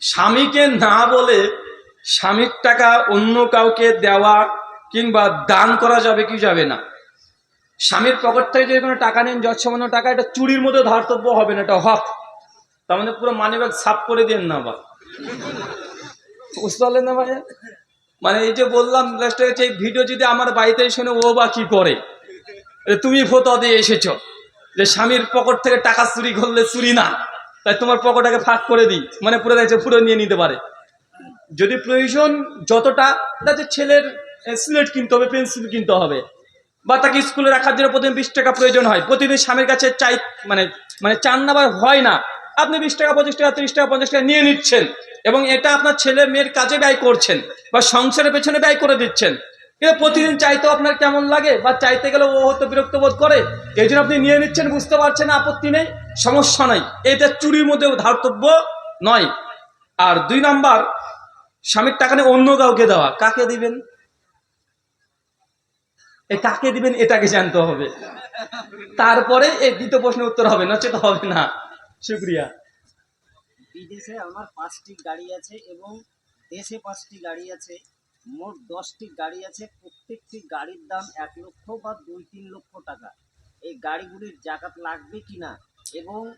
স্বামীকে না বলে স্বামীর টাকা অন্য কাউকে দেওয়া কিংবা দান করা যাবে কি যাবে না? স্বামীর পকেট থেকে যদি কোনো টাকা নেন যৎসামান্য টাকা, এটা চুরির মধ্যে ধার্তব্য হবে না, এটা হক। তার মানে পুরো মানিব্যাগ সাফ করে দেন না বা। বুঝতে পারলেন না ভাই মানে এই যে বললাম লাস্টে হচ্ছে এই ভিডিও যদি আমার বাড়িতে শুনে, ও বা কি করে? তুমি ফটো দিয়ে এসেছ। যে স্বামীর পকেট থেকে টাকা চুরি করলে চুরি না। তাই তোমার পকেটটাকে ফাঁক করে দিই। মানে পুরো দেখছে, পুরো নিয়ে নিতে পারে। যদি প্রয়োজন যতটা যাতে ছেলের স্লেট কিনতে হবে, পেন্সিল কিনতে হবে। বা তাকে স্কুলে রাখার জন্য প্রতিদিন বিশ টাকা প্রয়োজন হয়। প্রতিদিন স্বামীর কাছে চাই মানে মানে চান না বা হয় না। আপনি বিশ টাকা, পঁচিশ টাকা, তিরিশ টাকা, পঞ্চাশ টাকা নিয়ে নিচ্ছেন। এবং এটা আপনার ছেলে মেয়ের কাজে ব্যয় করছেন বা সংসারের পেছনে ব্যয় করে দিচ্ছেন। কিন্তু প্রতিদিন চাইতেও আপনার কেমন লাগে? বা চাইতে গেলে ও হয়তো বিরক্ত বোধ করে। এই জন্য আপনি নিয়ে নিচ্ছেন, বুঝতে পারছেন, আপত্তি নেই। সমস্যা নাই। এটা চুরির মধ্যে ধার্তব্য নয়। আর দুই নাম্বার, স্বামীর টাকা নিয়ে অন্য কাউকে দেওয়া। কাকে দিবেন? এ কাকে দিবেন? এটাকে জানতে হবে। তারপরে এই দ্বিতীয় প্রশ্নের উত্তর হবে, নচেত হবে না। শুক্রিয়া। বিদেশে আমার পাঁচটি গাড়ি আছে এবং দেশে পাঁচটি গাড়ি আছে। মোট দশটি গাড়ি আছে। প্রত্যেকটি গাড়ির দাম এক লক্ষ বা দুই তিন লক্ষ টাকা। এই গাড়িগুলির জাকাত লাগবে কি না এবং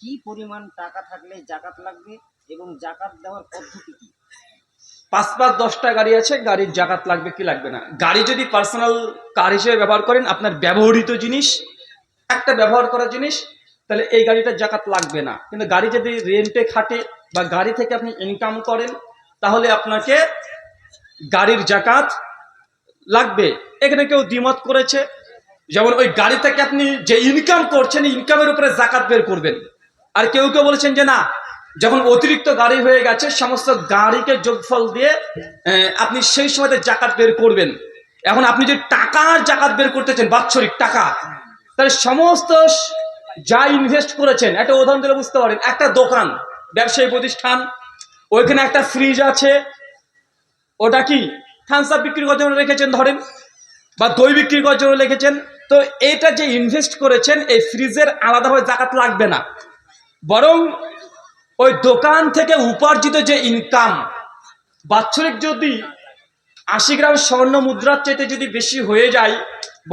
কি পরিমাণ টাকা থাকলে জাকাত লাগবে এবং জাকাত দেওয়ার পদ্ধতি কি? পাঁচ পাঁচ দশটা গাড়ি আছে, গাড়ির জাকাত লাগবে কি লাগবে না? গাড়ি যদি পার্সোনাল কার হিসেবে ব্যবহার করেন, আপনার ব্যবহৃত জিনিস, একটা ব্যবহার করা জিনিস, তাহলে এই গাড়িটা জাকাত লাগবে না। কিন্তু গাড়ি যদি রেন্টে খাটে বা গাড়ি থেকে আপনি ইনকাম করেন, তাহলে আপনাকে গাড়ির জাকাত লাগবে। এখানে কেউ দ্বিমত করেছে যেমন ওই গাড়ি থেকে আপনি যে ইনকাম করছেন ইনকামের উপরে জাকাত বের করবেন? আর কেউ কেউ বলেছেন যে না, যখন অতিরিক্ত গাড়ি হয়ে গেছে, সমস্ত গাড়িকে যোগফল দিয়ে আপনি সেই সময়তে জাকাত বের করবেন। এখন আপনি যে টাকার জাকাত বের করতেছেন, বাৎসরিক টাকা, তাহলে সমস্ত যা ইনভেস্ট করেছেন, একটা উদাহরণ দিলে বুঝতে পারেন, একটা দোকান, ব্যবসায়ী প্রতিষ্ঠান, ওইখানে একটা ফ্রিজ আছে, ওটা কি থামস আপ বিক্রি করার জন্য রেখেছেন ধরেন, বা দই বিক্রি করার জন্য রেখেছেন তো এটা যে ইনভেস্ট করেছেন, এই ফ্রিজের আলাদাভাবে জাকাত লাগবে না। বরং ওই দোকান থেকে উপার্জিত যে ইনকাম বাৎসরিক যদি আশি গ্রাম স্বর্ণ মুদ্রার চাইতে যদি বেশি হয়ে যায়,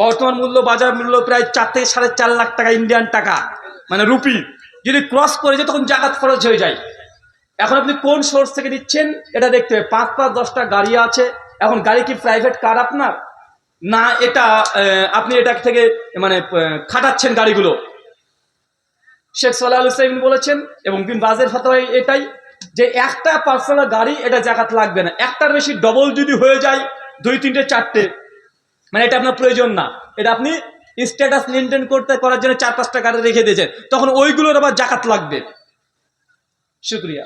বর্তমান মূল্য বাজার মূল্য প্রায় চার থেকে সাড়ে চার লাখ টাকা ইন্ডিয়ান টাকা মানে রুপি। যদি ক্রস করে যায়, তখন জাকাত খরচ হয়ে যায়। এখন আপনি কোন সোর্স থেকে নিচ্ছেন, এটা দেখতে হবে। পাঁচ পাঁচ দশটা গাড়ি আছে। এখন গাড়ি কি প্রাইভেট কার আপনার? না, এটা আপনি এটা থেকে মানে খাটাচ্ছেন গাড়িগুলো। শেখ সাল্লাহ সাইমিন বলেছেন, এবং বিন বাজের ফতোয়া এটাই, যে একটা পার্সোনাল গাড়ি, এটা জাকাত লাগবে না। একটার বেশি ডবল যদি হয়ে যায়, দুই, তিনটে, চারটে মানে এটা আপনার প্রয়োজন না। এটা আপনি স্ট্যাটাস মেনটেন করতে, করার জন্য চার, পাঁচটা গাড়ি রেখে দিয়েছেন। তখন ওইগুলোর আবার জাকাত লাগবে। শুক্রিয়া।